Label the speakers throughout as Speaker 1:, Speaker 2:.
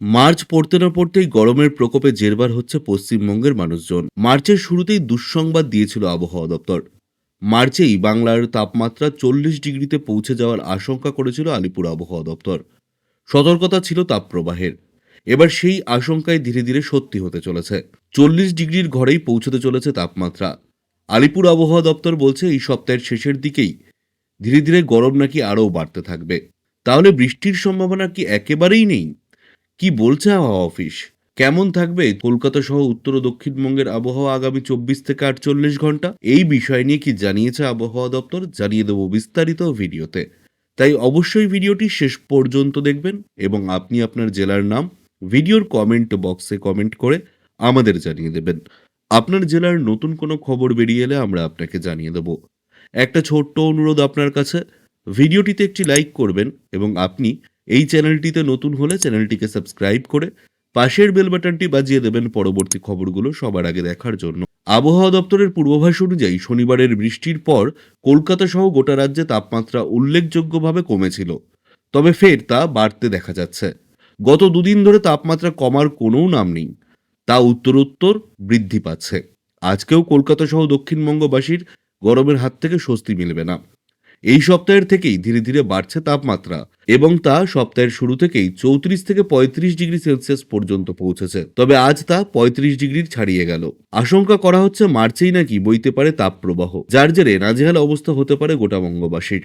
Speaker 1: March পড়তে না পড়তেই গরমের প্রকোপে জেরবার হচ্ছে পশ্চিমবঙ্গের মানুষজন। মার্চের শুরুতেই দুঃসংবাদ দিয়েছিল আবহাওয়া দপ্তর। মার্চেই বাংলার তাপমাত্রা চল্লিশ ডিগ্রিতে পৌঁছে যাওয়ার আশঙ্কা করেছিল আলিপুর আবহাওয়া দপ্তর। সতর্কতা ছিল তাপপ্রবাহের। এবার সেই আশঙ্কায় ধীরে ধীরে সত্যি হতে চলেছে। চল্লিশ ডিগ্রির ঘরেই পৌঁছতে চলেছে তাপমাত্রা। আলিপুর আবহাওয়া দপ্তর বলছে, এই সপ্তাহের শেষের দিকেই ধীরে ধীরে গরম নাকি আরও বাড়তে থাকবে। তাহলে বৃষ্টির সম্ভাবনা কি একেবারেই নেই? কি বলছে আবহাওয়া অফিস? কেমন থাকবে? কলকাতা সহ উত্তর ও দক্ষিণবঙ্গের আবহাওয়া আগামী চব্বিশ থেকে আটচল্লিশ ঘণ্টা। এই বিষয় নিয়ে কি জানিয়েছে আবহাওয়া দপ্তর? জানিয়ে দেবো বিস্তারিত ভিডিওতে। তাই অবশ্যই ভিডিওটি শেষ পর্যন্ত দেখবেন এবং আপনি আপনার জেলার নাম ভিডিওর কমেন্ট বক্সে কমেন্ট করে আমাদের জানিয়ে দেবেন। আপনার জেলার নতুন কোনো খবর বেরিয়ে এলে আমরা আপনাকে জানিয়ে দেব। একটা ছোট্ট অনুরোধ আপনার কাছে। ভিডিওটিতে একটি লাইক করবেন এবং আপনি এই চ্যানেলটিতে নতুন হলে চ্যানেলটিকে সাবস্ক্রাইব করে পাশের বেল বাটনটি বাজিয়ে দেবেন পরবর্তী খবরগুলো সবার আগে দেখার জন্য। আবহাওয়া দপ্তরের পূর্বাভাস অনুযায়ী শনিবারের বৃষ্টির পর কলকাতা সহ গোটা রাজ্যে তাপমাত্রা উল্লেখযোগ্যভাবে কমেছিল। তবে ফের তা বাড়তে দেখা যাচ্ছে। গত দুদিন ধরে তাপমাত্রা কমার কোনো নাম নেই। তা উত্তরোত্তর বৃদ্ধি পাচ্ছে। আজকেও কলকাতা সহ দক্ষিণবঙ্গবাসীর গরমের হাত থেকে স্বস্তি মিলবে না। এই সপ্তাহের থেকেই ধীরে ধীরে বাড়ছে তাপমাত্রা এবং তা সপ্তাহের শুরু থেকেই চৌত্রিশ থেকে পঁয়ত্রিশ ডিগ্রি সেলসিয়াস পর্যন্ত পৌঁছেছে। তবে আজ তা পঁয়ত্রিশ ডিগ্রির ছাড়িয়ে গেল। আশঙ্কা করা হচ্ছে মার্চেই নাকি বইতে পারে তাপপ্রবাহ, যার জেরে নাজেহাল অবস্থা হতে পারে গোটা বঙ্গবাসীর।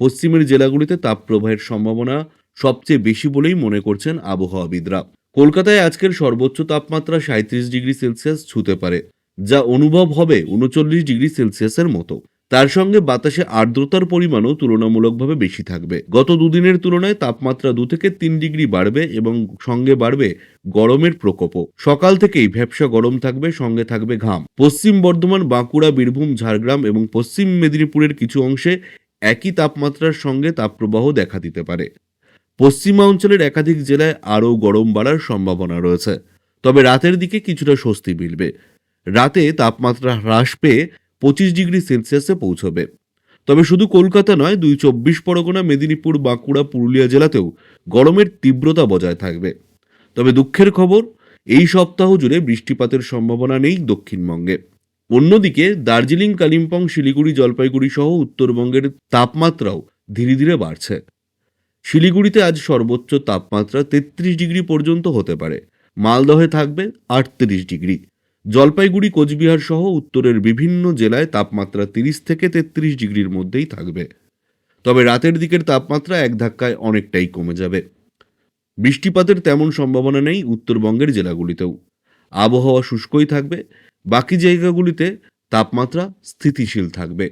Speaker 1: পশ্চিমের জেলাগুলিতে তাপপ্রবাহের সম্ভাবনা সবচেয়ে বেশি বলেই মনে করছেন আবহাওয়াবিদরা। কলকাতায় আজকের সর্বোচ্চ তাপমাত্রা সাঁত্রিশ ডিগ্রি সেলসিয়াস ছুতে পারে, যা অনুভব হবে উনচল্লিশ ডিগ্রি সেলসিয়াসের মতো। তার সঙ্গে বাতাসে আর্দ্রতার পরিমাণও তুলনামূলকভাবে বেশি থাকবে। গত দুদিনের তুলনায় তাপমাত্রা দু থেকে তিন ডিগ্রি বাড়বে এবং সঙ্গে বাড়বে গরমের প্রকোপও। সকাল থেকেই ভ্যাবসা গরম থাকবে, সঙ্গে থাকবে ঘাম। পশ্চিম বর্ধমান, বাঁকুড়া, বীরভূম, ঝাড়গ্রাম এবং পশ্চিম মেদিনীপুরের কিছু অংশে একই তাপমাত্রার সঙ্গে তাপপ্রবাহ দেখা দিতে পারে। পশ্চিমা অঞ্চলের একাধিক জেলায় আরও গরম বাড়ার সম্ভাবনা রয়েছে। তবে রাতের দিকে কিছুটা স্বস্তি মিলবে। রাতে তাপমাত্রা হ্রাস পেয়ে পঁচিশ ডিগ্রি সেলসিয়াসে পৌঁছবে। তবে শুধু কলকাতা নয়, দুই চব্বিশ পরগনা, মেদিনীপুর, বাঁকুড়া, পুরুলিয়া জেলাতেও গরমের তীব্রতা বজায় থাকবে। তবে দুঃখের খবর, এই সপ্তাহ জুড়ে বৃষ্টিপাতের সম্ভাবনা নেই দক্ষিণবঙ্গে। অন্যদিকে দার্জিলিং, কালিম্পং, শিলিগুড়ি, জলপাইগুড়ি সহ উত্তরবঙ্গের তাপমাত্রাও ধীরে ধীরে বাড়ছে। শিলিগুড়িতে আজ সর্বোচ্চ তাপমাত্রা তেত্রিশ ডিগ্রি পর্যন্ত হতে পারে। মালদহে থাকবে আটত্রিশ ডিগ্রি। জলপাইগুড়ি, কোচবিহার সহ উত্তরের বিভিন্ন জেলায় তাপমাত্রা তিরিশ থেকে তেত্রিশ ডিগ্রির মধ্যেই থাকবে। তবে রাতের দিকের তাপমাত্রা এক ধাক্কায় অনেকটাই কমে যাবে। বৃষ্টিপাতের তেমন সম্ভাবনা নেই উত্তরবঙ্গের জেলাগুলিতেও। আবহাওয়া শুষ্কই থাকবে। বাকি জায়গাগুলিতে তাপমাত্রা স্থিতিশীল থাকবে।